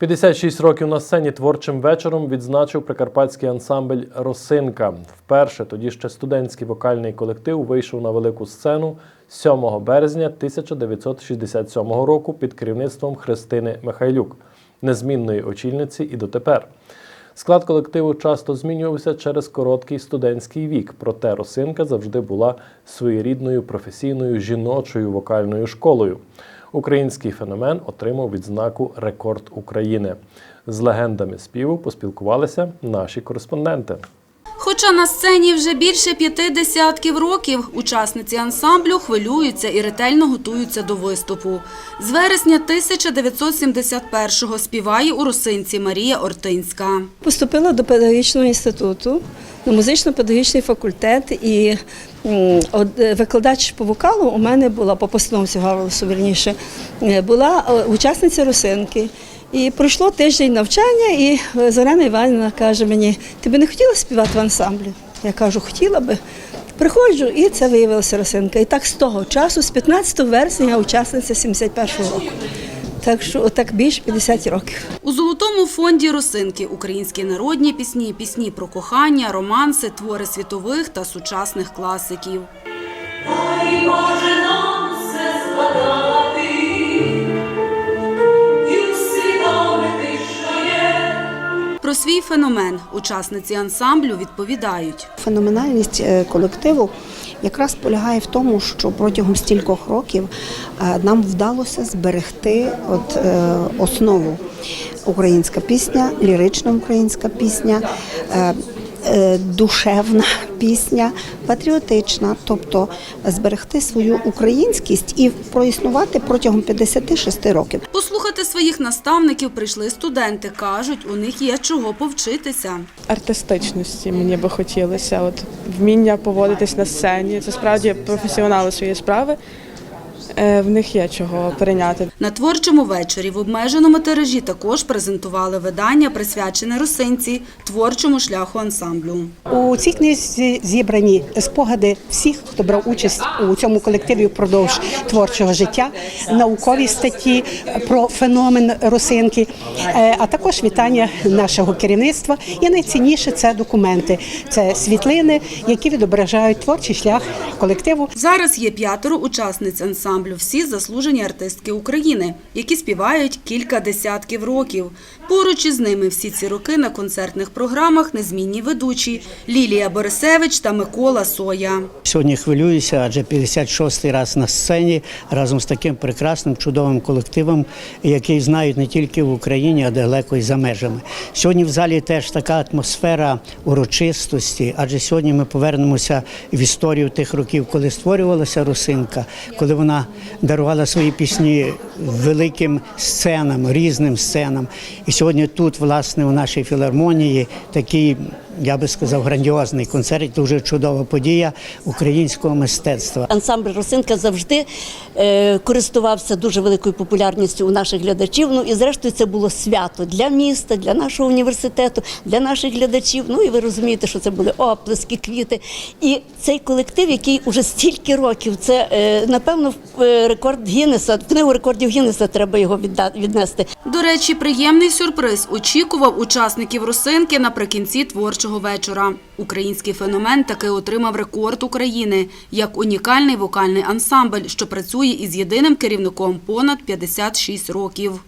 56 років на сцені творчим вечором відзначив прикарпатський ансамбль Росинка. Вперше тоді ще студентський вокальний колектив вийшов на велику сцену 7 березня 1967 року під керівництвом Христини Михайлюк, незмінної очільниці і дотепер. Склад колективу часто змінювався через короткий студентський вік, проте Росинка завжди була своєрідною професійною жіночою вокальною школою. Український феномен отримав відзнаку Рекорд України. З легендами співу поспілкувалися наші кореспонденти. Хоча на сцені вже більше п'яти десятків років, учасниці ансамблю хвилюються і ретельно готуються до виступу. З вересня 1971-го співає у Росинці Марія Ортинська. Поступила до педагогічного інституту на музично-педагогічний факультет, і викладач по вокалу у мене була по постановці голосу, вірніше, е, була е, учасниця Росинки. І пройшло тиждень навчання, і е, Зоряна Іванівна каже мені: ти би не хотіла співати в ансамблі? Я кажу, хотіла би. Приходжу, і це виявилася Росинка. І так з того часу, з 15 вересня, я учасниця 71-го року. Так що так більше 50 років. У золотому фонді Росинки українські народні пісні, пісні про кохання, романси, твори світових та сучасних класиків. Дай Боже Про свій феномен учасниці ансамблю відповідають. Феноменальність е, колективу якраз полягає в тому, що протягом стількох років е, нам вдалося зберегти от, е, основу українська пісня, лірична українська пісня. Е, Душевна пісня, патріотична, тобто зберегти свою українськість і проіснувати протягом 56 років. Послухати своїх наставників прийшли студенти. Кажуть, у них є чого повчитися. артистичності мені би хотілося. От вміння поводитись на сцені. Це справді професіонали своєї справи. Е, В них є чого перейняти. На творчому вечорі в обмеженому тиражі також презентували видання, присвячене росинці, творчому шляху ансамблю. У цій книзі зібрані спогади всіх, хто брав участь у цьому колективі впродовж творчого життя, наукові статті про феномен росинки, е, а також вітання нашого керівництва. І найцінніше це документи, це світлини, які відображають творчий шлях колективу. Зараз є п'ятеро учасниць ансамблю, всі заслужені артистки України, які співають кілька десятків років. Поруч із ними всі ці роки на концертних програмах незмінні ведучі Лілія Борисевич та Микола Соя. Сьогодні хвилююся, адже 56-й раз на сцені разом з таким прекрасним чудовим колективом, який знають не тільки в Україні, а далеко і за межами. Сьогодні в залі теж така атмосфера урочистості, адже сьогодні ми повернемося в історію тих років, коли створювалася росинка, коли вона дарувала свої пісні великим сценам, різним сценам. І сьогодні тут, власне, у нашій філармонії такий. Я би сказав, грандіозний концерт, дуже чудова подія українського мистецтва. Ансамбль Росинка завжди е, користувався дуже великою популярністю у наших глядачів. Ну і зрештою це було свято для міста, для нашого університету, для наших глядачів. Ну і ви розумієте, що це були оплески, квіти. І цей колектив, який уже стільки років, це е, напевно е, рекорд Гіннеса, в книгу рекордів Гіннеса треба його віднести. До речі, приємний сюрприз очікував учасників Росинки наприкінці творчого вечора. Український феномен таки отримав рекорд України як унікальний вокальний ансамбль, що працює із єдиним керівником понад 56 років.